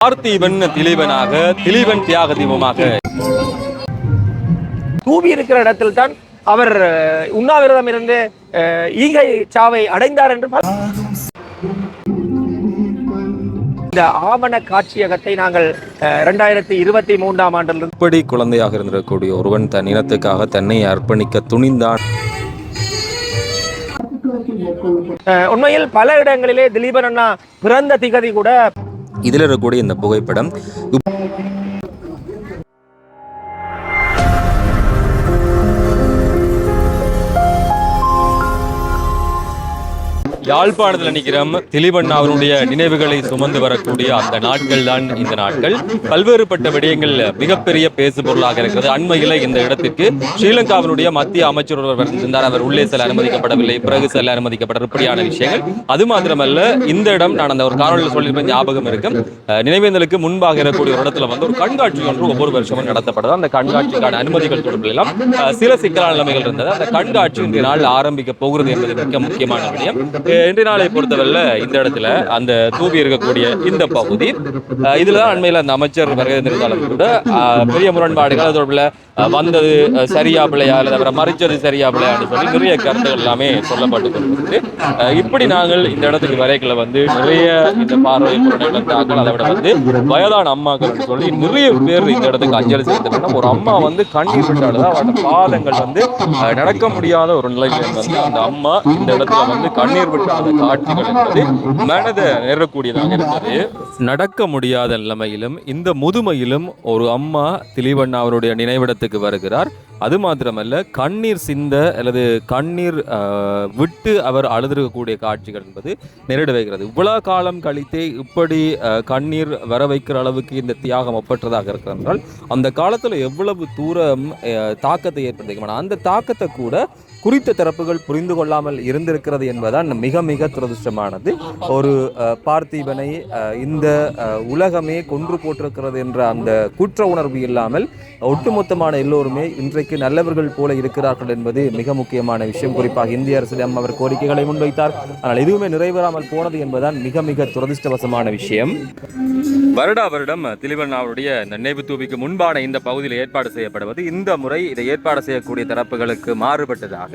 பார்த்திபன் திலீபனாக திலீபன் தியாக தீபமாக தூவி இருக்கிற இடத்தில் தான் அவர் உண்ணாவிரதம் இருந்து ஈகை சாவை அடைந்தார் என்று இந்த ஆவண காட்சியகத்தை நாங்கள் இரண்டாயிரத்தி இருபத்தி மூன்றாம் ஆண்டிலிருந்து இப்படி குழந்தையாக இருந்திருக்கக்கூடிய ஒருவன் தன் இனத்துக்காக தன்னை அர்ப்பணிக்க துணிந்தான். உண்மையில் பல இடங்களிலே திலீபன் அண்ணா பிறந்த திகதி கூட இதில் இருக்கக்கூடிய இந்த புகைப்படம். யாழ்ப்பாணத்தில் நிற்கிறோம் திலீபன் அவருடைய நினைவுகளை சுமந்து வரக்கூடிய அந்த நாட்கள் தான் இந்த நாட்கள். பல்வேறுபட்ட விடயங்கள் மிகப்பெரிய பேசு பொருளாக இருக்கிறது. அண்மையில் இந்த இடத்திற்கு ஸ்ரீலங்காவினுடைய மத்திய அமைச்சர் ஒருவர் இருந்தார் அவர் உள்ளே செல்ல அனுமதிக்கப்படவில்லை. பிறகு செல்ல அனுமதிக்கப்பட்ட இப்படியான விஷயங்கள். அது மாத்திரமல்ல இந்த இடம் நான் அந்த ஒரு காணொலியில் சொல்லியிருப்பேன் ஞாபகம் இருக்கும். நினைவேந்தலுக்கு முன்பாக இருக்கக்கூடிய ஒரு இடத்துல வந்து ஒரு கண்காட்சி ஒன்று ஒவ்வொரு வருஷமும் நடத்தப்படுது. அந்த கண்காட்சிக்கான அனுமதிகள் தொடர்பில் சில சிக்கலான நிலைமைகள் இருந்தது. அந்த கண்காட்சி இன்றைய நாள் ஆரம்பிக்க போகிறது என்பது மிக முக்கியமான விடயம். இன்றைய நாளை பொறுத்தவரையில் இந்த இடத்துல அந்த தூவி இருக்கக்கூடிய இந்த பகுதி அஹ், தான் அண்மையில் அந்த அமைச்சர் வருகிறதாலும் கூட பெரிய முரண்பாடுகள் தொடர்பில் வந்தது சரியா பிள்ளையா இல்லை தவிர மறைச்சது சரியா பிள்ளையான்னு சொல்லி நிறைய கருத்துகள் எல்லாமே சொல்லப்பட்டு கொண்டிருக்குது இப்படி நாங்கள் இந்த இடத்துக்கு வரைக்கல வந்து நிறைய இந்த பார்வை தாக்கல் அதை விட வந்து வயதான அம்மாக்கள் சொல்லி நிறைய பேர் இந்த இடத்துக்கு அஞ்சலி செலுத்தினா ஒரு அம்மா வந்து கண்ணீர் விட்டாலும் அவரோட பாதங்கள் வந்து நடக்க முடியாத ஒரு நிலையில வந்து அந்த அம்மா இந்த இடத்துல வந்து கண்ணீர் விட்டாத காட்சிகள் என்பது மனதை நேரக்கூடியதாக இருந்தது. நடக்க முடியாத நிலைமையிலும் இந்த முதுமையிலும் ஒரு அம்மா திலீவண்ணா அவருடைய நினைவிடத்துக்கு வருகிறார். அது மாத்திரமல்ல கண்ணீர் சிந்த அல்லது கண்ணீர் விட்டு அவர் அழுதிருக்கக்கூடிய காட்சிகள் என்பது நேரிட வைக்கிறது. இவ்வளவு காலம் கழித்தே இப்படி அஹ், கண்ணீர் வர வைக்கிற அளவுக்கு இந்த தியாகம் ஒப்பற்றதாக இருக்கிறது என்றால் அந்த காலத்தில் எவ்வளவு தூரம் தாக்கத்தை ஏற்படுத்திக்க அந்த தாக்கத்தை கூட குறித்த தரப்புகள் புரிந்து கொள்ளாமல் இருந்திருக்கிறது என்பதுதான் மிக மிக துரதிருஷ்டமானது. ஒரு அஹ், பார்த்திபனை இந்த உலகமே கொன்று போட்டிருக்கிறது என்ற அந்த குற்ற உணர்வு இல்லாமல் ஒட்டுமொத்தமான எல்லோருமே இன்றைக்கு நல்லவர்கள் போல இருக்கிறார்கள் என்பது மிக முக்கியமான விஷயம். குறிப்பாக இந்திய அரசிடம் அவர் கோரிக்கைகளை முன்வைத்தார். ஆனால் எதுவுமே நிறைவேறாமல் போனது என்பதுதான் மிக மிக துரதிருஷ்டவசமான விஷயம். வருடா வருடம் திலிவன் அவருடைய நினைவு தூவிக்கு முன்பான இந்த பகுதியில் ஏற்பாடு செய்யப்படுவது இந்த முறை இதை ஏற்பாடு செய்யக்கூடிய தரப்புகளுக்கு மாறுபட்டதாக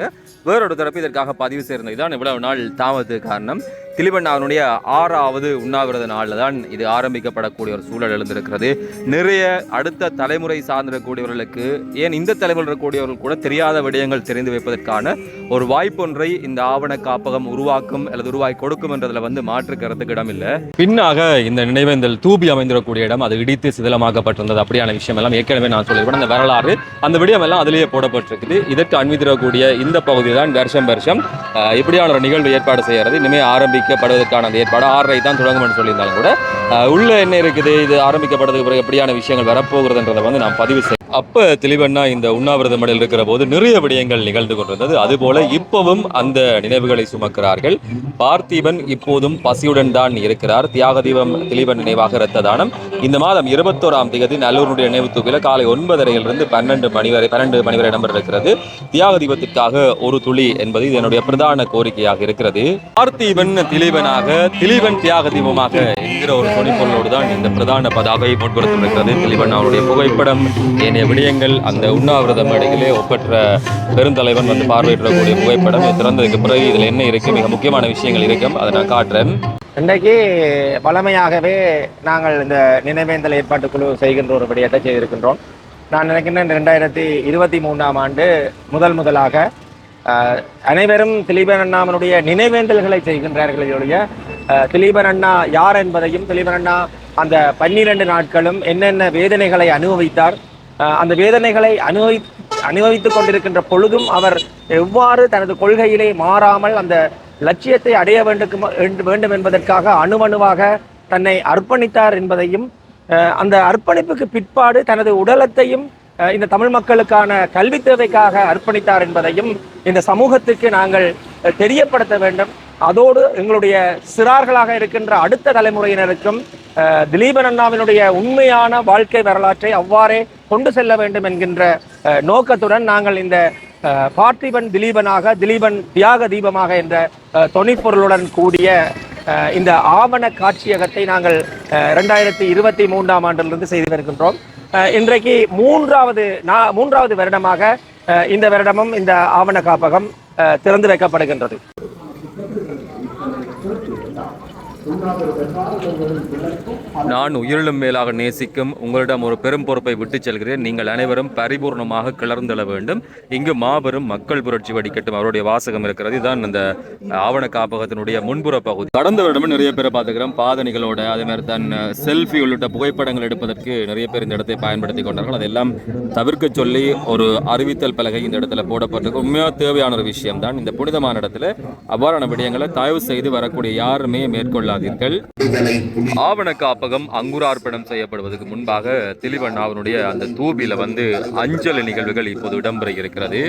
வேறொரு தரப்பு இதற்காக பதிவு சேர்ந்தது தான் இவ்வளவு நாள் தாமதத்துக்கு காரணம். திலீபன் அவனுடைய ஆறாவது உண்ணாவிரத நாளில் தான் இது ஆரம்பிக்கப்படக்கூடிய ஒரு சூழல் எழுந்திருக்கிறது. நிறைய அடுத்த தலைமுறை சார்ந்திருக்கக்கூடியவர்களுக்கு ஏன் இந்த தலைமுறை இருக்கக்கூடியவர்கள் கூட தெரியாத விடயங்கள் தெரிந்து வைப்பதற்கான ஒரு வாய்ப்பொன்றை இந்த ஆவண காப்பகம் உருவாக்கும் அல்லது உருவாக்கி கொடுக்கும் என்றதில் வந்து மாற்றுக்கிறதுக்கு இடம் இல்லை பின்னாக இந்த நினைவேந்தல் தூபி அமைந்திருக்கக்கூடிய இடம். அது இடித்து சிதிலமாக்கப்பட்டிருந்தது. அப்படியான விஷயம் எல்லாம் ஏற்கனவே நான் சொல்லியிருப்பேன் அந்த வரலாறு அந்த விடயம் எல்லாம் அதிலேயே போடப்பட்டிருக்குது. இதற்கு அண்மித்திரக்கூடிய இந்த பகுதி தான் வருஷம் வருஷம் இப்படியான ஒரு நிகழ்வு ஏற்பாடு செய்கிறது இனிமேல் ஆரம்பிக்கப்படுவதற்கான அந்த ஏற்பாடு ஆறரை தான் தொடங்கும் என்று சொல்லியிருந்தாலும் கூட உள்ள என்ன இருக்குது? இது ஆரம்பிக்கப்படுறதுக்கு பிறகு எப்படியான விஷயங்கள் வரப்போகிறதுன்றதை வந்து நான் பதிவு செய்ய அப்போ தெளிவண்ணா இந்த உண்ணாவிரத மடையில் இருக்கிற போது நிறைய விடயங்கள் நிகழ்ந்து கொண்டிருந்தது. அதுபோல இப்பவும் அந்த நினைவுகளை சுமக்கிறார்கள். பார்த்திபன் இப்போதும் பசியுடன் தான் இருக்கிறார். தியாக தீபம் தெளிவன் நினைவாக இரத்த தானம். இந்த மாதம் இருபத்தோராம் தேதி நல்லூருடைய நினைவு தூக்கில காலை ஒன்பதரையிலிருந்து பன்னெண்டு மணி வரை பன்னெண்டு மணி வரை நம்பர் இருக்கிறது தியாக தீபத்திற்காக ஒரு துளி என்பது இது என்னுடைய பிரதான கோரிக்கையாக இருக்கிறது. பார்த்திபன் திலீபனாக திலீபன் தியாக தீபமாக என்கிற ஒரு துணிப்பொருளோடு தான் இந்த பிரதான பதாகை முன்படுத்திருக்கிறது திலீபன் அவருடைய புகைப்படம் ஏனைய விடயங்கள் அந்த உண்ணாவிரத மேடையிலே ஒப்பற்ற பெருந்தலைவன் வந்து பார்வையிடக்கூடிய புகைப்படம் இது திறந்ததுக்கு பிறகு இதில் என்ன இருக்கு? மிக முக்கியமான விஷயங்கள் இருக்கும். அதை நான் காட்டுறேன். இன்றைக்கு பழமையாகவே நாங்கள் இந்த நினைவேந்தல் ஏற்பாட்டு குழு செய்கின்ற ஒரு விடயத்தை செய்திருக்கின்றோம். நான் நினைக்கின்றேன் ரெண்டாயிரத்தி இருபத்தி மூன்றாம் ஆண்டு முதல் முதலாக அனைவரும் திலீபன் அண்ணாமனுடைய நினைவேந்தல்களை செய்கின்றார்கள் திலீபன் அண்ணா யார் என்பதையும் திலீபன் அண்ணா அந்த பன்னிரண்டு நாட்களும் என்னென்ன வேதனைகளை அனுபவித்தார் அந்த வேதனைகளை அனுபவி அனுபவித்துக் கொண்டிருக்கின்ற பொழுதும் அவர் எவ்வாறு தனது கொள்கையிலே மாறாமல் அந்த லட்சியத்தை அடைய வேண்டும் வேண்டும் என்பதற்காக அணுவணுவாக தன்னை அர்ப்பணித்தார் என்பதையும் அந்த அர்ப்பணிப்புக்கு பிற்பாடு தனது உடலத்தையும் இந்த தமிழ் மக்களுக்கான கல்வி தேவைக்காக அர்ப்பணித்தார் என்பதையும் இந்த சமூகத்துக்கு நாங்கள் தெரியப்படுத்த வேண்டும். அதோடு எங்களுடைய சிறார்களாக இருக்கின்ற அடுத்த தலைமுறையினருக்கும் திலீபன் அண்ணாவினுடைய உண்மையான வாழ்க்கை வரலாற்றை அவ்வாறே கொண்டு செல்ல வேண்டும் என்கின்ற நோக்கத்துடன் நாங்கள் இந்த பார்த்திபன் திலீபனாக திலீபன் தியாக தீபமாக என்ற தொனிப்பொருளுடன் கூடிய இந்த ஆவண காட்சியகத்தை நாங்கள் அஹ், ரெண்டாயிரத்தி இருபத்தி மூன்றாம் ஆண்டிலிருந்து செய்து வருகின்றோம். அஹ், இன்றைக்கு மூன்றாவது நா- மூன்றாவது வருடமாக அஹ், இந்த வருடமும் இந்த ஆவண காப்பகம் அஹ், திறந்து வைக்கப்படுகின்றது. நான் உயிரிலும் மேலாக நேசிக்கும் உங்களிடம் ஒரு பெரும் பொறுப்பை விட்டுச் செல்கிறேன். நீங்கள் அனைவரும் பரிபூர்ணமாக கிளர்ந்தெழ வேண்டும். இங்கு மாபெரும் மக்கள் புரட்சி வடிக்கட்டும் அவருடைய வாசகம் இருக்கிறது. இதுதான் இந்த ஆவண காப்பகத்தினுடைய முன்புற பகுதி. கடந்த வருடமும் நிறைய பேரை பார்த்துக்கிறோம். பாதணிகளோட அதே மாதிரி தான் செல்ஃபி உள்ளிட்ட புகைப்படங்கள் எடுப்பதற்கு நிறைய பேர் இந்த இடத்தை பயன்படுத்தி கொண்டார்கள். அதெல்லாம் தவிர்க்க சொல்லி ஒரு அறிவித்தல் பலகை இந்த இடத்துல போடப்பட்டிருக்கு. உண்மையாக தேவையான ஒரு விஷயம் தான் இந்த புனிதமான இடத்துல அவ்வாறான விடயங்களை தயவு செய்து வரக்கூடிய யாருமே மேற்கொள்ளாதீர்கள். ஆவண காப்பகம் அங்குரார்ப்பணம் செய்யப்படுவதற்கு முன்பாக திலிவண்ணாவினுடைய அந்த தூபில வந்து அஞ்சலி நிகழ்வுகள் இப்போது இடம்பெற இருக்கிறது.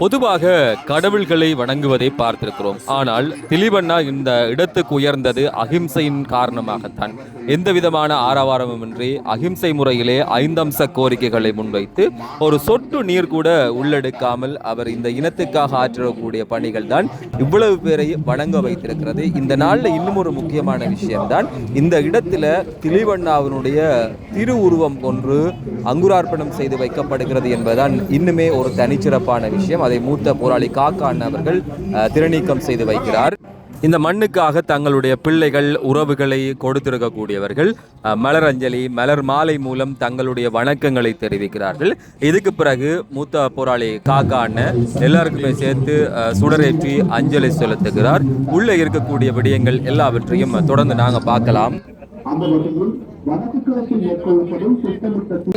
பொதுவாக கடவுள்களை வணங்குவதை பார்த்திருக்கிறோம். ஆனால் திலிபண்ணா இந்த இடத்துக்கு உயர்ந்தது அகிம்சையின் காரணமாகத்தான். எந்த விதமான ஆரவாரமுமின்றி அகிம்சை முறையிலே ஐந்தம்ச கோரிக்கைகளை முன்வைத்து ஒரு சொட்டு நீர் கூட உள்ளெடுக்காமல் அவர் இந்த இனத்துக்காக ஆற்றக்கூடிய பணிகள் தான் இவ்வளவு பேரை வணங்க வைத்திருக்கிறது. இந்த நாளில் இன்னும் ஒரு முக்கியமான விஷயம்தான் இந்த இடத்துல திலிவண்ணாவினுடைய திருவுருவம் ஒன்று அங்குரார்ப்பணம் செய்து வைக்கப்படுகிறது என்பதுதான் இன்னுமே ஒரு தனிச்சிறப்பான விஷயம். அதை மூத்த போராளி காக்கான் அவர்கள் அஹ், திறநீக்கம் செய்து வைக்கிறார். இந்த மண்ணுக்காக தங்களுடைய பிள்ளைகள் உறவுகளை கொடுத்திருக்கக்கூடியவர்கள் அஹ், மலர் அஞ்சலி மலர் மாலை மூலம் தங்களுடைய வணக்கங்களை தெரிவிக்கிறார்கள். இதுக்கு பிறகு மூத்த போராளி காக்கா அண்ணன் எல்லாருக்குமே சேர்த்து அஹ், சுடரேற்றி அஞ்சலி செலுத்துகிறார். உள்ளே இருக்கக்கூடிய விடயங்கள் எல்லாவற்றையும் தொடர்ந்து நாங்க பார்க்கலாம்.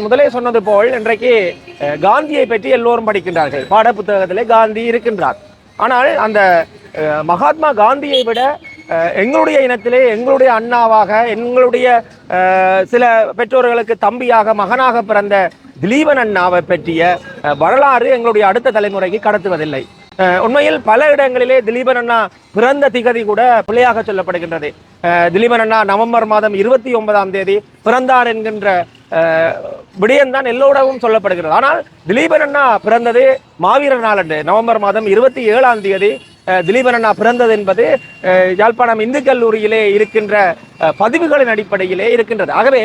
முதலே சொன்னது போல் இன்றைக்கு காந்தியை பற்றி எல்லோரும் படிக்கின்றார்கள். பாட புத்தகத்திலே காந்தி இருக்கின்றார். ஆனால் அந்த மகாத்மா காந்தியை விட எங்களுடைய இனத்திலே எங்களுடைய அண்ணாவாக எங்களுடைய சில பெற்றோர்களுக்கு தம்பியாக மகனாக பிறந்த திலீபன் அண்ணாவை பற்றிய வரலாறு எங்களுடைய அடுத்த தலைமுறைக்கு கடத்துவதில்லை. உண்மையில் பல இடங்களிலே திலீபன் அண்ணா பிறந்த திகதி கூட பிழையாக சொல்லப்படுகின்றது. திலீபன் அண்ணா நவம்பர் மாதம் இருபத்தி ஒன்பதாம் தேதி பிறந்தார் என்கின்ற விடயம்தான் எல்லோடவும் சொல்லப்படுகிறது. ஆனால் திலீபன் அண்ணா பிறந்தது மாவீரர் நாளன்று நவம்பர் மாதம் இருபத்தி ஏழாம் தேதி திலீபன் அண்ணா பிறந்தது என்பது யாழ்ப்பாணம் இந்து கல்லூரியிலே இருக்கின்ற பதிவுகளின் அடிப்படையிலே இருக்கின்றது. ஆகவே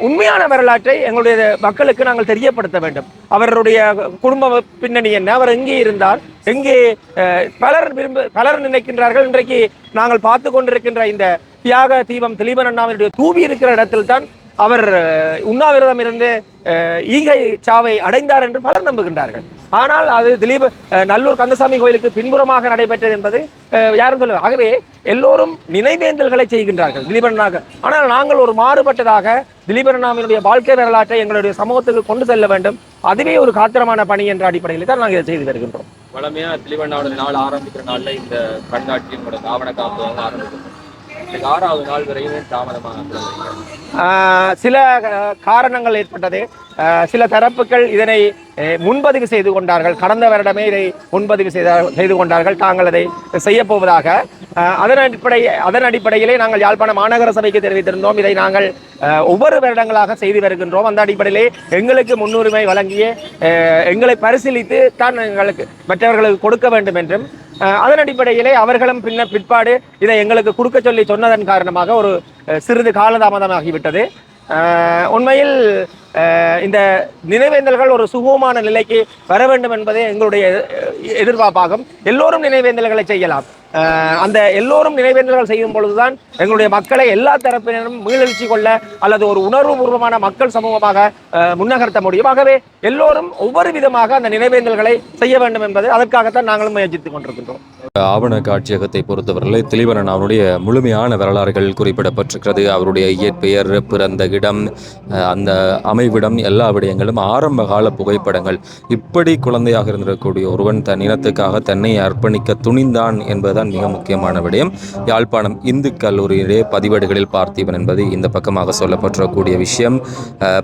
உண்மையான வரலாற்றை எங்களுடைய மக்களுக்கு நாங்கள் தெரியப்படுத்த வேண்டும். அவருடைய குடும்ப பின்னணி என்ன? அவர் எங்கே இருந்தார்? எங்கே அஹ், பலர் விரும்ப பலர் நினைக்கின்றார்கள். இன்றைக்கு நாங்கள் பார்த்து கொண்டிருக்கின்ற இந்த தியாக தீபம் திலீபன் அண்ணாவினுடைய தூவி இருக்கிற இடத்தில் தான் அவர் உண்ணாவிரதம் இருந்து ஈகை சாவை அடைந்தார் என்று பலர் நம்புகின்றார்கள். ஆனால் அது திலீப் நல்லூர் கந்தசாமி கோயிலுக்கு பின்புறமாக நடைபெற்றது என்பது யாரும் சொல்ல ஆகவே எல்லோரும் நினைவேந்தல்களை செய்கின்றார்கள் திலீபனாக ஆனால் நாங்கள் ஒரு மாறுபட்டதாக திலீபனாமினுடைய வாழ்க்கை வரலாற்றை எங்களுடைய சமூகத்துக்கு கொண்டு செல்ல வேண்டும். அதுவே ஒரு காத்திரமான பணி என்ற அடிப்படையில் தான் நாங்கள் இதை செய்து வருகின்றோம். வளமையா திலிவண்ணாவோட நாள் ஆரம்பிக்கிற நாளில் இந்த கண்காட்சியோட ஆவண காப்பு ஆரம்பிக்கும். ஆறாவது நாள் வரையும் தாமதமாக சில காரணங்கள் ஏற்பட்டது. சில தரப்புகள் இதனை முன்பதிவு செய்து கொண்டார்கள். கடந்த வருடமே இதை முன்பதிவு செய்த செய்து கொண்டார்கள். தாங்கள் அதை செய்ய போவதாக. அதன் அடிப்படை அதன் அடிப்படையிலே நாங்கள் யாழ்ப்பாண மாநகர சபைக்கு தெரிவித்திருந்தோம். இதை நாங்கள் ஒவ்வொரு வருடங்களாக செய்து வருகின்றோம். அந்த அடிப்படையிலே எங்களுக்கு முன்னுரிமை வழங்கிய எங்களை பரிசீலித்து தான் எங்களுக்கு மற்றவர்களுக்கு கொடுக்க வேண்டும் என்றும் அதன் அடிப்படையிலே அவர்களும் பின்ன பிற்பாடு இதை எங்களுக்கு கொடுக்க சொல்லி சொன்னதன் காரணமாக ஒரு சிறிது காலதாமதமாகிவிட்டது. உண்மையில் இந்த நினைவேந்தல்கள் ஒரு சுகமான நிலைக்கு வர வேண்டும் என்பதே எங்களுடைய எதிர்பார்ப்பாகும். எல்லோரும் நினைவேந்தல்களை செய்யலாம். அந்த எல்லோரும் நினைவேந்தல்கள் செய்யும் பொழுதுதான் எங்களுடைய மக்களை எல்லா தரப்பினரும் மீளெழுச்சி கொள்ள அல்லது ஒரு உணர்வுபூர்வமான மக்கள் சமூகமாக முன்னகர்த்த முடியும். ஆகவே எல்லோரும் ஒவ்வொரு விதமாக அந்த நினைவேந்தல்களை செய்ய வேண்டும் என்பது அதற்காகத்தான் நாங்களும் முயற்சித்துக் கொண்டிருக்கின்றோம். ஆவண காட்சியகத்தை பொறுத்தவரை திலிவரன் அவருடைய முழுமையான வரலாறுகள் குறிப்பிடப்பட்டிருக்கிறது. அவருடைய இயற்பெயர் பிறந்த இடம் அந்த அமைவிடம் எல்லா விடயங்களும் ஆரம்ப கால புகைப்படங்கள். இப்படி குழந்தையாக இருந்திருக்கக்கூடிய ஒருவன் தன் இனத்துக்காக தன்னை அர்ப்பணிக்க துணிந்தான் என்பதுதான் மிக முக்கியமான விடயம். யாழ்ப்பாணம் இந்து கல்லூரியிலே பதிவேடுகளில் பார்த்தீவன் என்பது இந்த பக்கமாக சொல்லப்பட்டிருக்கக்கூடிய விஷயம்.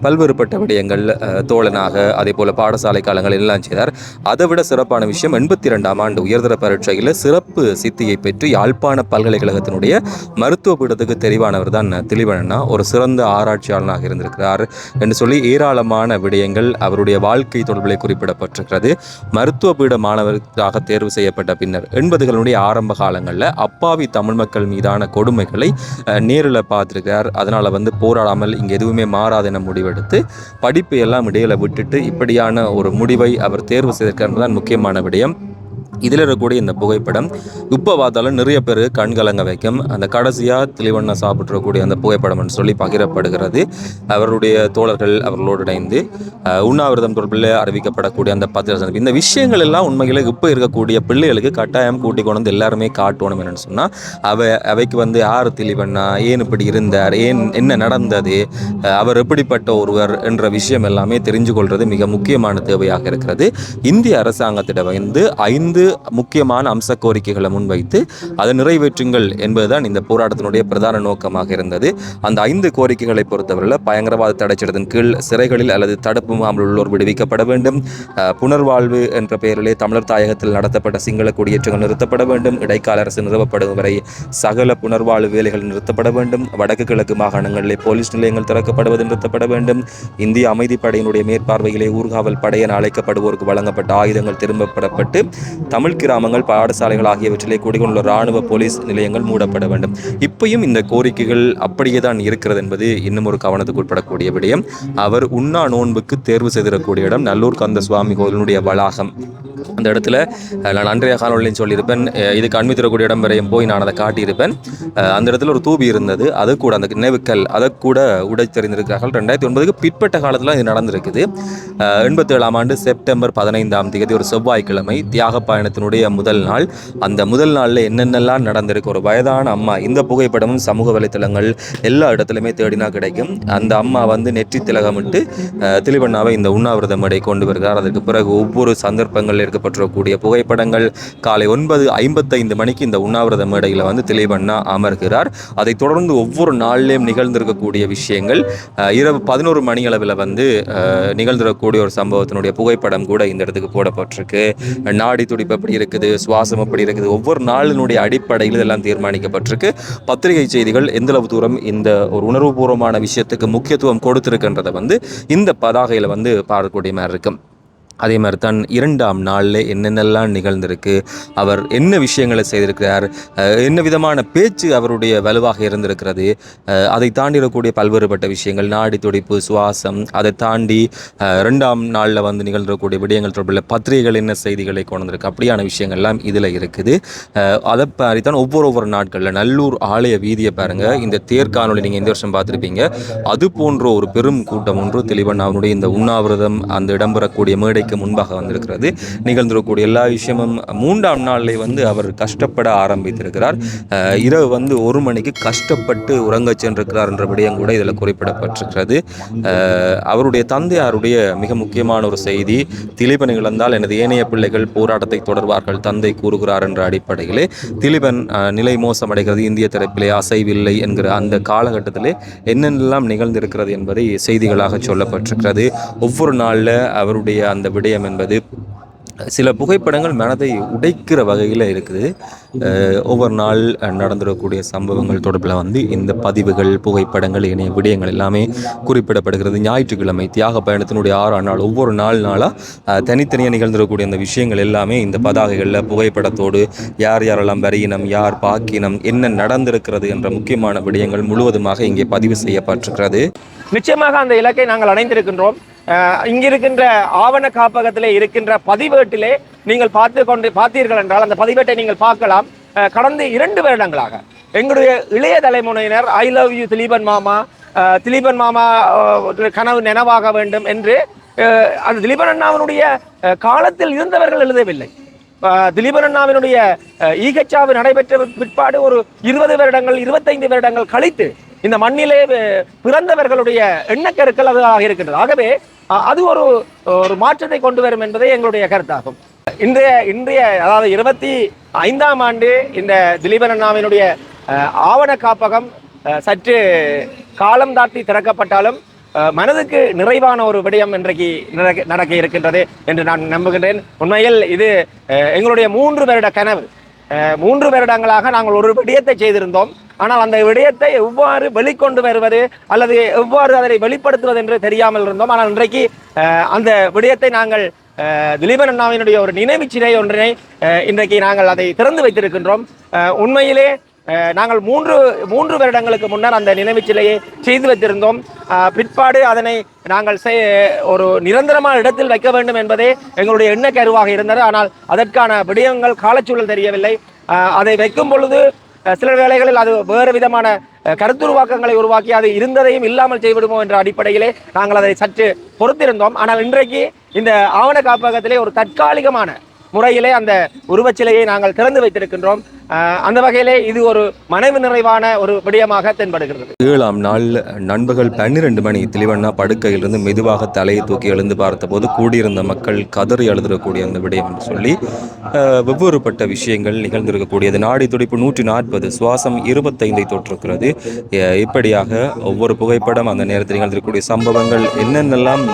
பல்வேறுபட்ட விடயங்கள் தோழனாக அதே போல பாடசாலை காலங்களில் எல்லாம் செய்தார். அதை விட சிறப்பான விஷயம் எண்பத்தி ரெண்டாம் ஆண்டு உயர்தர பரீட்சையில் சிறப்பு சித்தியை பெற்று யாழ்ப்பாண பல்கலைக்கழகத்தினுடைய மருத்துவ பீடத்துக்கு தெரிவானவர் தான் திலிவனா ஒரு சிறந்த ஆராய்ச்சியாளனாக இருந்திருக்கிறார் என்று சொல்லி ஏராளமான விடயங்கள் அவருடைய வாழ்க்கை தொடர்பில் குறிப்பிடப்பட்டிருக்கிறது. மருத்துவ பீட மாணவராக தேர்வு செய்யப்பட்ட பின்னர் எண்பதுகளுடைய ஆரம்ப ஆரம்ப காலங்களில் அப்பாவி தமிழ் மக்கள் மீதான கொடுமைகளை நேரில் பார்த்துருக்கிறார் அதனால் வந்து போராடாமல் இங்கே எதுவுமே மாறாது என முடிவெடுத்து படிப்பு எல்லாம் இடையில விட்டுட்டு இப்படியான ஒரு முடிவை அவர் தேர்வு செய்திருக்கிறது தான் முக்கியமான விடயம். இதில் இருக்கக்கூடிய இந்த புகைப்படம் இப்போ பார்த்தாலும் நிறைய பேர் கண்கலங்க வைக்கும். அந்த கடைசியாக தெளிவண்ணா சாப்பிட்றக்கூடிய அந்த புகைப்படம்னு சொல்லி பகிரப்படுகிறது. அவருடைய தோழர்கள் அவர்களோடு இணைந்து உண்ணாவிரதம் தொடர்பில் அறிவிக்கப்படக்கூடிய அந்த பத்திர இந்த விஷயங்கள் எல்லாம் உண்மையில் இப்போ இருக்கக்கூடிய பிள்ளைகளுக்கு கட்டாயம் கூட்டி கொண்டு வந்து எல்லாருமே காட்டணும் என்னன்னு சொன்னால் அவை அவைக்கு வந்து யார் தெளிவண்ணா ஏன் இப்படி இருந்தார் ஏன் என்ன நடந்தது அவர் எப்படிப்பட்ட ஒருவர் என்ற விஷயம் எல்லாமே தெரிஞ்சு கொள்வது மிக முக்கியமான தேவையாக இருக்கிறது. இந்திய அரசாங்கத்திடம் வந்து ஐந்து முக்கியமான அம்ச கோரிக்கைகளை முன்வைத்து அதை நிறைவேற்றுங்கள் என்பதுதான் இந்த போராட்டத்தினுடைய பிரதான நோக்கமாக இருந்தது. அந்த ஐந்து கோரிக்கைகளை பொறுத்தவரையில் பயங்கரவாத தடைச்சட்டத்தின் கீழ் சிறைகளில் அல்லது தடுப்பு முகாமில் உள்ளோர் விடுவிக்கப்பட வேண்டும். புனர்வாழ்வு என்ற பெயரிலே தமிழர் தாயகத்தில் நடத்தப்பட்ட சிங்கள குடியேற்றங்கள் நிறுத்தப்பட வேண்டும். இடைக்கால அரசு நிறுவப்படும் வரை சகல புனர்வாழ்வு வேலைகள் நிறுத்தப்பட வேண்டும். வடக்கு கிழக்கு மாகாணங்களிலே போலீஸ் நிலையங்கள் திறக்கப்படுவது நிறுத்தப்பட வேண்டும். இந்திய அமைதிப்படையினுடைய மேற்பார்வையிலே ஊர்காவல் படை என அழைக்கப்படுவோருக்கு வழங்கப்பட்ட ஆயுதங்கள் திரும்பப்படப்பட்டு தமிழ் கிராமங்கள் பாடசாலைகள் ஆகியவற்றிலே கூடிக்கொண்டுள்ள இராணுவ போலீஸ் நிலையங்கள் மூடப்பட வேண்டும். இப்பயும் இந்த கோரிக்கைகள் அப்படியே தான் இருக்கிறது என்பது இன்னும் ஒரு கவனத்துக்கு உட்படக்கூடிய விடயம். அவர் உண்ணா நோன்புக்கு தேர்வு செய்திடக்கூடிய இடம். நல்லூர் கந்த சுவாமி கோயிலினுடைய வளாகம். அந்த இடத்துல நான் அன்றைய காணொலியும் சொல்லியிருப்பேன் இதுக்கு அண்மித்திரக்கூடிய இடம் வரையும் போய் நான் அதை காட்டியிருப்பேன். அந்த இடத்துல ஒரு தூபி இருந்தது அது கூட அந்த நினைவுக்கல் அதை கூட உடைத்தறிந்திருக்கிறார்கள். ரெண்டாயிரத்தி ஒன்பதுக்கு பிற்பட்ட காலத்தில் இது நடந்திருக்குது. எண்பத்தேழாம் ஆண்டு செப்டம்பர் பதினைந்தாம் தேதி ஒரு செவ்வாய்க்கிழமை தியாக பயணத்தினுடைய முதல் நாள். அந்த முதல் நாளில் என்னென்னலாம் நடந்திருக்கு ஒரு வயதான அம்மா இந்த புகைப்படமும் சமூக வலைத்தளங்கள் எல்லா இடத்துலையுமே தேடினா கிடைக்கும். அந்த அம்மா வந்து நெற்றி திலகமிட்டு திலிவண்ணாவை இந்த உண்ணாவிரதம் மேடை கொண்டு வருகிறார். அதற்கு பிறகு ஒவ்வொரு சந்தர்ப்பங்களில் எடுக்கப்பட்டிருக்கக்கூடிய புகைப்படங்கள் காலை ஒன்பது ஐம்பத்தைந்து மணிக்கு இந்த உண்ணாவிரத மேடையில் வந்து திலீபண்ணா அமர்கிறார். அதைத் தொடர்ந்து ஒவ்வொரு நாளிலையும் நிகழ்ந்திருக்கக்கூடிய விஷயங்கள் இரவு பதினோரு மணி அளவில் வந்து நிகழ்ந்திருக்கக்கூடிய ஒரு சம்பவத்தினுடைய புகைப்படம் கூட இந்த இடத்துக்கு போடப்பட்டிருக்கு. நாடி துடிப்பு எப்படி இருக்குது சுவாசம் எப்படி இருக்குது ஒவ்வொரு நாளினுடைய அடிப்படையில் இதெல்லாம் தீர்மானிக்கப்பட்டிருக்கு. பத்திரிகை செய்திகள் எந்தளவு தூரம் இந்த ஒரு உணர்வுபூர்வமான விஷயத்துக்கு முக்கியத்துவம் கொடுத்திருக்கின்றதை வந்து இந்த பதாகையில் வந்து பார்க்கக்கூடிய மாதிரி இருக்கும் அதே மாதிரி தான் இரண்டாம் நாளில் என்னென்னலாம் நிகழ்ந்திருக்கு அவர் என்ன விஷயங்களை செய்திருக்கிறார் என்ன விதமான பேச்சு அவருடைய வலுவாக இருந்திருக்கிறது அதை தாண்டிடக்கூடிய பல்வேறுபட்ட விஷயங்கள் நாடி துடிப்பு சுவாசம் அதை தாண்டி ரெண்டாம் நாளில் வந்து நிகழ்ந்திருக்கக்கூடிய விடயங்கள் தொடர்பில் பத்திரிகைகள் என்ன செய்திகளை கொண்டிருக்கு அப்படியான விஷயங்கள்லாம் இதில் இருக்குது. அதை மாதிரி தான் ஒவ்வொரு ஒவ்வொரு நாட்களில் நல்லூர் ஆலய வீதியை பாருங்கள் இந்த தேர்காணொலி நீங்கள் இந்த வருஷம் பார்த்துருப்பீங்க அது போன்ற ஒரு பெரும் கூட்டம் ஒன்று தெளிவன் அவனுடைய இந்த உண்ணாவிரதம் அந்த இடம்பெறக்கூடிய மேடைக்கு முன்பாக வந்திருக்கிறது. நிகழ்ந்திருக்கக்கூடிய எல்லா விஷயமும் மூன்றாம் நாளில் வந்து அவர் கஷ்டப்பட ஆரம்பித்திருக்கிறார். இரவு வந்து ஒரு மணிக்கு கஷ்டப்பட்டு உறங்கச் சென்றிருக்கிறார் என்ற விடயம் கூட இதில் குறிப்பிடப்பட்டிருக்கிறது. அவருடைய தந்தையாருடைய மிக முக்கியமான ஒரு செய்தி திலீபன் இழந்தால் எனது ஏனைய பிள்ளைகள் போராட்டத்தை தொடர்வார்கள் தந்தை கூறுகிறார் என்ற அடிப்படையிலே. திலீபன் நிலை மோசமடைகிறது இந்திய தரப்பிலே அசைவில்லை என்கிற அந்த காலகட்டத்திலே என்னென்னலாம் நிகழ்ந்திருக்கிறது என்பதை செய்திகளாக சொல்லப்பட்டிருக்கிறது. ஒவ்வொரு நாளில் அவருடைய அந்த விடயம் என்பது சில புகைப்படங்கள் மனதை உடைக்கிற வகையில் இருக்குது. ஒவ்வொரு நாள் நடந்துடக்கூடிய சம்பவங்கள் தொடர்பில் வந்து இந்த பதிவுகள் புகைப்படங்கள் இணைய விடயங்கள் எல்லாமே குறிப்பிடப்படுகிறது. ஞாயிற்றுக்கிழமை தியாக பயணத்தினுடைய ஆறாம் நாள் ஒவ்வொரு நாள் நாளாக தனித்தனியாக நிகழ்ந்துடக்கூடிய அந்த விஷயங்கள் எல்லாமே இந்த பதாகைகளில் புகைப்படத்தோடு யார் யாரெல்லாம் வரியினம் யார் பாக்கினம் என்ன நடந்திருக்கிறது என்ற முக்கியமான விடயங்கள் முழுவதுமாக இங்கே பதிவு செய்யப்பட்டிருக்கிறது. நிச்சயமாக அந்த இலக்கை நாங்கள் அடைந்திருக்கின்றோம். இங்க இருக்கின்ற ஆவண காப்பகத்திலே இருக்கின்ற பதிவேட்டிலே நீங்கள் பார்த்து கொண்டு பார்த்தீர்கள் என்றால் அந்த பதிவேட்டை நீங்கள் பார்க்கலாம். கடந்த இரண்டு வருடங்களாக எங்களுடைய இளைய தலைமுறையினர் ஐ லவ் யூ திலீபன் மாமா திலீபன் மாமா கனவு நினைவாக வேண்டும் என்று அந்த திலீபன் அண்ணாவினுடைய காலத்தில் இருந்தவர்கள் எழுதவில்லை. திலீபன் அண்ணாவினுடைய ஈகச்சாவு நடைபெற்ற பிற்பாடு ஒரு இருபது வருடங்கள் இருபத்தைந்து வருடங்கள் கழித்து இந்த மண்ணிலே பிறந்தவர்களுடைய எண்ணக்கருக்கள் அதுவாக இருக்கின்றது. ஆகவே அது ஒரு ஒரு மாற்றத்தை கொண்டு வரும் என்பதே எங்களுடைய கருத்தாகும். இன்றைய இன்றைய அதாவது இருபத்தி ஐந்தாம் ஆண்டு இந்த திலீபன் அண்ணாவினுடைய ஆவண காப்பகம் சற்று காலம் தாட்டி திறக்கப்பட்டாலும் மனதுக்கு நிறைவான ஒரு விடயம் இன்றைக்கு நடக்க- நடக்க இருக்கின்றது என்று நான் நம்புகின்றேன். உண்மையில் இது எங்களுடைய மூன்று வருட கனவு. மூன்று வருடங்களாக நாங்கள் ஒரு விடயத்தை செய்திருந்தோம். ஆனால் அந்த விடயத்தை எவ்வாறு வெளிக்கொண்டு வருவது அல்லது எவ்வாறு அதை வெளிப்படுத்துவது என்று தெரியாமல் இருந்தோம். ஆனால் இன்றைக்கு அந்த விடயத்தை நாங்கள் திலீபன் அண்ணாவினுடைய ஒரு நினைவு சிலை ஒன்றினை இன்றைக்கு நாங்கள் அதை திறந்து வைத்திருக்கின்றோம். உண்மையிலே நாங்கள் மூன்று மூன்று வருடங்களுக்கு முன்னர் அந்த நினைவு சிலையை செய்து வைத்திருந்தோம். பிற்பாடு அதனை நாங்கள் செய்- ஒரு நிரந்தரமான இடத்தில் வைக்க வேண்டும் என்பதே எங்களுடைய எண்ண கருவாக இருந்தது. ஆனால் அதற்கான விடயங்கள் காலச்சூழல் தெரியவில்லை. அதை வைக்கும் பொழுது சில வேளைகளில் அது வேறு விதமான கருத்துருவாக்கங்களை உருவாக்கி அது இருந்ததையும் இல்லாமல் செய்விடுமோ என்ற அடிப்படையிலே நாங்கள் அதை சற்று பொறுத்திருந்தோம். ஆனால் இன்றைக்கு இந்த ஆவண காப்பகத்திலே ஒரு தற்காலிகமான முறையிலே அந்த உருவச்சிலையை நாங்கள் திறந்து வைத்திருக்கின்றோம். அந்த வகையிலே இது ஒரு மனைவு நிறைவான ஒரு விடயமாக தென்படுகிறது. ஏழாம் நாள் நண்பகல் பன்னிரண்டு மணி தெளிவண்ணா படுக்கையிலிருந்து மெதுவாக தலையை தூக்கி எழுந்து பார்த்தபோது கூடியிருந்த மக்கள் கதறி எழுதிடக்கூடிய அந்த விடயம் என்று சொல்லி வெவ்வேறுபட்ட விஷயங்கள் நிகழ்ந்திருக்கக்கூடியது. நாடி துடிப்பு நூற்றி நாற்பது சுவாசம் இருபத்தைந்தை தொற்றிருக்கிறது. இப்படியாக ஒவ்வொரு புகைப்படம் அந்த நேரத்தில் நிகழ்ந்திருக்கக்கூடிய சம்பவங்கள் என்னென்னலாம்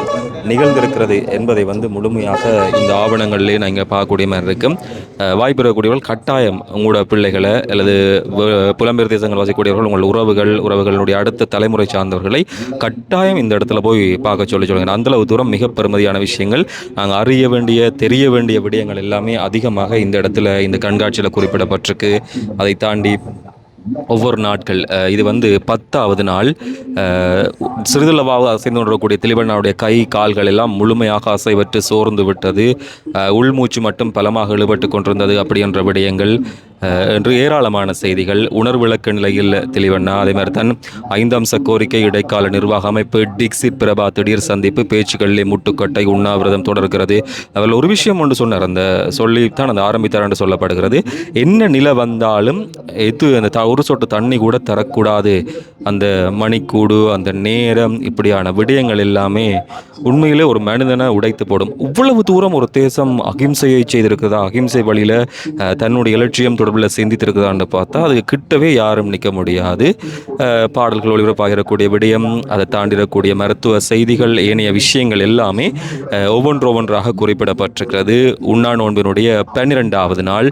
நிகழ்ந்திருக்கிறது என்பதை வந்து முழுமையாக இந்த ஆவணங்கள்லேயே நான் இங்கே பார்க்கக்கூடிய மாதிரி இருக்கும் வாய்ப்பு இருக்கக்கூடியவர்கள் கட்டாயம் உங்களோட பிள்ளைகளை அல்லது புலம்பெயர் தேசங்கள் வசிக்கக்கூடியவர்கள் உங்கள் உறவுகள் உறவுகளுடைய அடுத்த தலைமுறை சார்ந்தவர்களை கட்டாயம் இந்த இடத்துல போய் பார்க்க சொல்லி சொல்லுங்க அந்த அளவு தூரம் மிக பெருமதியான விஷயங்கள். நாங்கள் அறிய வேண்டிய தெரிய வேண்டிய விடயங்கள் எல்லாமே அதிகமாக இந்த இடத்துல இந்த கண்காட்சியில் குறிப்பிடப்பட்டிருக்கு. அதை தாண்டி ஒவ்வொரு நாட்கள் இது வந்து பத்தாவது நாள். சிறிதளவாக அசைந்து கொண்டிருக்கக்கூடிய திலிவண்ணாவுடைய கை கால்கள் எல்லாம் முழுமையாக அசைவற்று சோர்ந்து விட்டது. உள்மூச்சு மட்டும் பலமாக இழுபட்டு கொண்டிருந்தது அப்படி என்ற விடயங்கள். என்று ஏராளமான செய்திகள் உணர்விளக்க நிலையில் தெளிவண்ணா. அதே மாதிரி தான் ஐந்தம்ச கோரிக்கை இடைக்கால நிர்வாக அமைப்பு டிக்சிட் பிரபா திடீர் சந்திப்பு பேச்சுக்களிலே முட்டுக்கட்டை உண்ணாவிரதம் தொடர்கிறது. அவர் ஒரு விஷயம் ஒன்று சொன்னார். அந்த சொல்லித்தான் அந்த ஆரம்பித்தார் என்று சொல்லப்படுகிறது. என்ன நிலை வந்தாலும் எது அந்த த- ஒரு சொட்டு தண்ணி கூட தரக்கூடாது. அந்த மணிக்கூடு அந்த நேரம் இப்படியான விடயங்கள் எல்லாமே உண்மையிலே ஒரு மனிதனை உடைத்து போடும். இவ்வளவு தூரம் ஒரு தேசம் அகிம்சையை செய்திருக்கிறதா? அகிம்சை வழியில் தன்னுடைய இலட்சியம் தொடர்பில் சிந்தித்திருக்குதான்னு பார்த்தா அது கிட்டவே யாரும் நிற்க முடியாது. பாடல்கள் ஒளிபரப்பாகிறக்கூடிய விடயம் அதை தாண்டிடக்கூடிய மருத்துவ செய்திகள் ஏனைய விஷயங்கள் எல்லாமே ஒவ்வொன்று ஒவ்வொன்றாக குறிப்பிடப்பட்டிருக்கிறது. உண்ணா நோன்பினுடைய பன்னிரெண்டாவது நாள்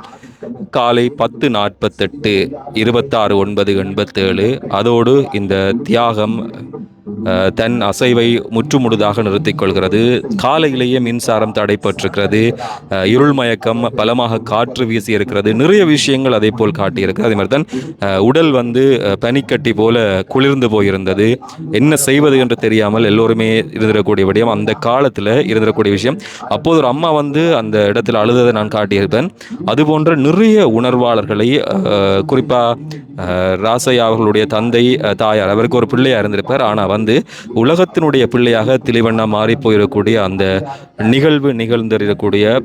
காலை பத்து நாற்பத்தெட்டு இருபத்தாறு ஒன்பது எண்பத்தேழு. அதோடு இந்த தியாகம் தன் அசைவை முற்றுமுழுதாக நிறுத்திக் கொள்கிறது. காலையிலேயே மின்சாரம் தடைப்பட்டிருக்கிறது இருள்மயக்கம் இருள் மயக்கம் பலமாக காற்று வீசி இருக்கிறது. நிறைய விஷயங்கள் அதே போல் காட்டியிருக்கு. அதே மாதிரி தான் உடல் வந்து பனிக்கட்டி போல குளிர்ந்து போயிருந்தது. என்ன செய்வது என்று தெரியாமல் எல்லோருமே இருந்திடக்கூடிய விடயம். அந்த காலத்தில் இருந்திடக்கூடிய விஷயம். அப்போது ஒரு அம்மா வந்து அந்த இடத்துல அழுததை நான் காட்டியிருப்பேன். அதுபோன்ற நிறைய உணர்வாளர்களை குறிப்பாக ராசையா அவர்களுடைய தந்தை தாயார் அவருக்கு ஒரு பிள்ளையாக இருந்திருப்பார். ஆனால் வந்து வந்து உலகத்தினுடைய பிள்ளையாக திலிவண்ணா மாறி போயிடக்கூடிய அந்த நிகழ்வு நிகழ்ந்திருக்கக்கூடிய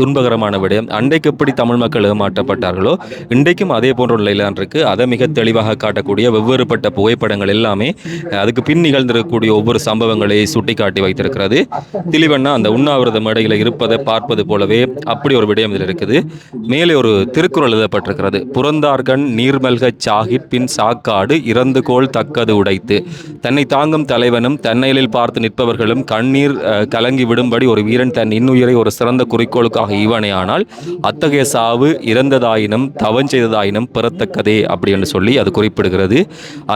துன்பகரமான விடயம். அன்றைக்கு எப்படி தமிழ் மக்கள் ஏமாற்றப்பட்டார்களோ இன்றைக்கும் அதே போன்ற ஒரு தான் இருக்கு. அதை மிக தெளிவாக காட்டக்கூடிய வெவ்வேறுபட்ட புகைப்படங்கள் எல்லாமே அதுக்கு பின் நிகழ்ந்திருக்கக்கூடிய ஒவ்வொரு சம்பவங்களை சுட்டிக்காட்டி வைத்திருக்கிறது. திலிவண்ணா அந்த உண்ணாவிரத மேடையில் இருப்பதை பார்ப்பது போலவே அப்படி ஒரு விடயம் இதில் இருக்குது. மேலே ஒரு திருக்குறள் எழுதப்பட்டிருக்கிறது. புறந்தார்கண் நீர்மல்க சாகிப் பின் சாக்காடு இறந்து கோல் தக்கது உடைத்து தன்னை தாங்கும் தலைவனும் தன்னையிலில் பார்த்து நிற்பவர்களும் கண்ணீர் கலங்கி விடும்படி ஒரு வீரன் தன் இன்னுயிரை ஒரு சிறந்த குறிக்கோளுக்காக ஈவனையானால் அத்தகைய சாவு இறந்ததாயினும் தவம் செய்ததாயினும் பெறத்தக்கதே அப்படி என்று சொல்லி அது குறிப்பிடுகிறது.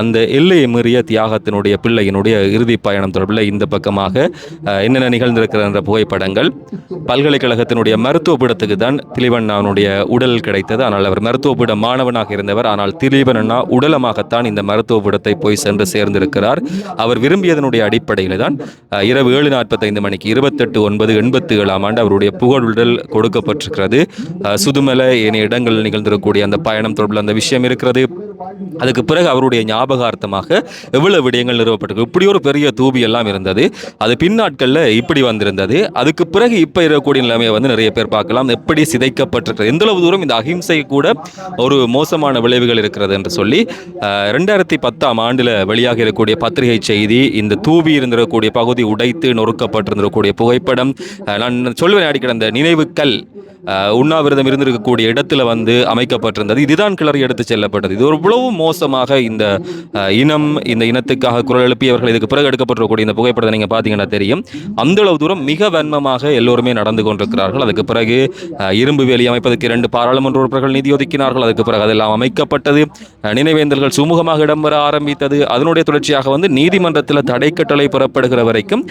அந்த எல்லையை மீறிய தியாகத்தினுடைய பிள்ளையினுடைய இறுதி பயணம் தொடர்பில் இந்த பக்கமாக என்னென்ன நிகழ்ந்திருக்கிற என்ற புகைப்படங்கள். பல்கலைக்கழகத்தினுடைய மருத்துவ பீடத்துக்கு தான் திலீபண்ணாவுடைய உடல் கிடைத்தது. ஆனால் அவர் மருத்துவ பீட மாணவனாக இருந்தவர். ஆனால் திலீபன் அண்ணா உடலமாகத்தான் இந்த மருத்துவ பீடத்தை போய் சென்று சேர்ந்திருக்கிறார். அவர் விரும்பியதனுடைய அடிப்படையில் தான் இரவு ஏழு நாற்பத்தைந்து மணிக்கு இருபத்தெட்டு ஒன்பது எண்பத்தி ஏழாம் ஆண்டு அவருடைய புகழுடல் கொடுக்கப்பட்டிருக்கிறது. சுதுமலை ஏனைய இடங்களில் நிகழ்ந்திருக்கக்கூடிய அந்த பயணம் தொடர்பில் அந்த விஷயம் இருக்கிறது. அதுக்கு பிறகு அவருடைய ஞாபகார்த்தமாக எவ்வளவு விடயங்கள் நிறுவப்பட்டிருக்கு இப்படி ஒரு பெரிய தூபி எல்லாம் இருந்தது. அது பின்னாட்களில் இப்படி வந்திருந்தது. அதுக்கு பிறகு இப்போ இருக்கக்கூடிய நிலைமையை வந்து நிறைய பேர் பார்க்கலாம். எப்படி சிதைக்கப்பட்டிருக்கிறது எந்தளவு தூரம் இந்த அகிம்சை கூட ஒரு மோசமான விளைவுகள் இருக்கிறது என்று சொல்லி ரெண்டாயிரத்தி பத்தாம் ஆண்டில் வெளியாக இருக்கக்கூடிய பத்து பத்திரிகை செய்தி இந்த தூவி இருந்திருக்கக்கூடிய பகுதி உடைத்து நொறுக்கப்பட்டிருந்திருக்கக்கூடிய புகைப்படம். நான் சொல்வேன் அடிக்கிற அந்த நினைவுக்கல் உண்ணாவிரதம் இருந்திருக்கக்கூடிய இடத்துல வந்து அமைக்கப்பட்டிருந்தது. இதுதான் கிளறி எடுத்து செல்லப்பட்டது. இது ஒரு இவ்வளவு மோசமாக இந்த இனம் இந்த இனத்துக்காக குரல் எழுப்பியவர்கள் இதுக்கு பிறகு எடுக்கப்பட்டிருக்கக்கூடிய இந்த புகைப்படத்தை நீங்கள் பார்த்தீங்கன்னா தெரியும். அந்த அளவு தூரம் மிக வன்மமாக எல்லோருமே நடந்து கொண்டிருக்கிறார்கள். அதுக்கு பிறகு இரும்பு வேலி அமைப்பதற்கு இரண்டு பாராளுமன்ற உறுப்பினர்கள் நிதி ஒதுக்கினார்கள். அதுக்கு பிறகு அதெல்லாம் அமைக்கப்பட்டது. நினைவேந்தர்கள் நினைவேந்தல்கள் சுமூகமாக இடம்பெற ஆரம்பித்தது. அதனுடைய தொடர்ச்சியாக வந்து நீதிமன்றத்தில் தடை கட்டளை புறப்படுகிற வரைக்கும்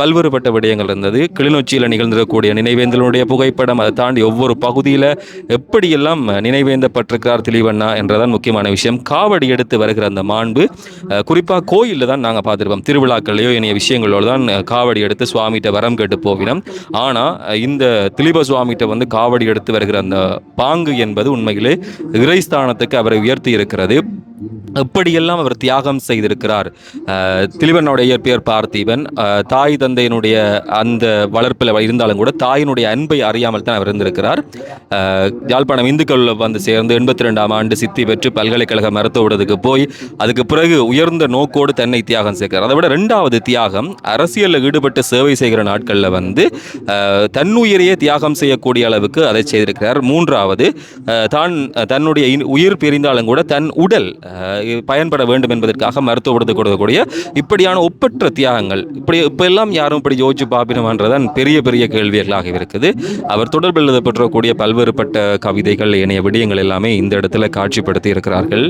பல்வேறுபட்ட விடயங்கள் இருந்தது. கிளிநொச்சியில் நிகழ்ந்திருக்கக்கூடிய நினைவேந்தலுடைய புகைப்படம் அதை தாண்டி ஒவ்வொரு பகுதியில் எப்படியெல்லாம் நினைவேந்தப்பட்டிருக்கிறார் திலீவண்ணா என்றதான் முக்கியமான விஷயம். காவடி எடுத்து வருகிற அந்த மாண்பு குறிப்பாக கோயிலில் தான் நாங்கள் பார்த்துருப்போம். திருவிழாக்கள்லையோ இனிய விஷயங்களோடு தான் காவடி எடுத்து சுவாமிகிட்ட வரம் கேட்டு போவினோம். ஆனால் இந்த திலீப சுவாமிகிட்ட வந்து காவடி எடுத்து வருகிற அந்த பாங்கு என்பது உண்மையிலே இறைஸ்தானத்துக்கு அவரை உயர்த்தி இருக்கிறது. எப்படியெல்லாம் அவர் தியாகம் செய்திருக்கிறார்? திலிபனுடைய திலீபனுடைய இயற்பெயர் பார்த்திபன் தாய் தந்தையினுடைய அந்த வளர்ப்பில் இருந்தாலும் கூட தாயினுடைய அன்பை அறியாமல் தான் அவர் இருந்திருக்கிறார். யாழ்ப்பாணம் இந்துக்கள் வந்து சேர்ந்து எண்பத்தி ரெண்டாம் ஆண்டு சித்தி பெற்று பல்கலைக்கழக மருத்துவ போய் அதுக்கு பிறகு உயர்ந்த நோக்கோடு தன்னை தியாகம் செய்கிறார். அதை விட ரெண்டாவது தியாகம் அரசியலில் ஈடுபட்டு சேவை செய்கிற நாட்களில் வந்து தன்னுயிரையே தியாகம் செய்யக்கூடிய அளவுக்கு அதை செய்திருக்கிறார். மூன்றாவது தான் தன்னுடைய உயிர் பிரிந்தாலும் கூட தன் உடல் பயன்பட வேண்டும் என்பதற்காக மருத்துவ விடுதல் கொடுக்கக்கூடிய இப்படியான ஒப்பற்ற தியாகங்கள். இப்படி இப்பெல்லாம் யாரும் இப்படி யோசிச்சு பார்ப்பினோன்றதான் பெரிய பெரிய கேள்விகளாக இருக்குது. அவர் தொடர்பில் எழுதப்பட்டிருக்கக்கூடிய பல்வேறுபட்ட கவிதைகள் ஏனைய விடயங்கள் எல்லாமே இந்த இடத்துல காட்சிப்படுத்தி இருக்கிறார்கள்.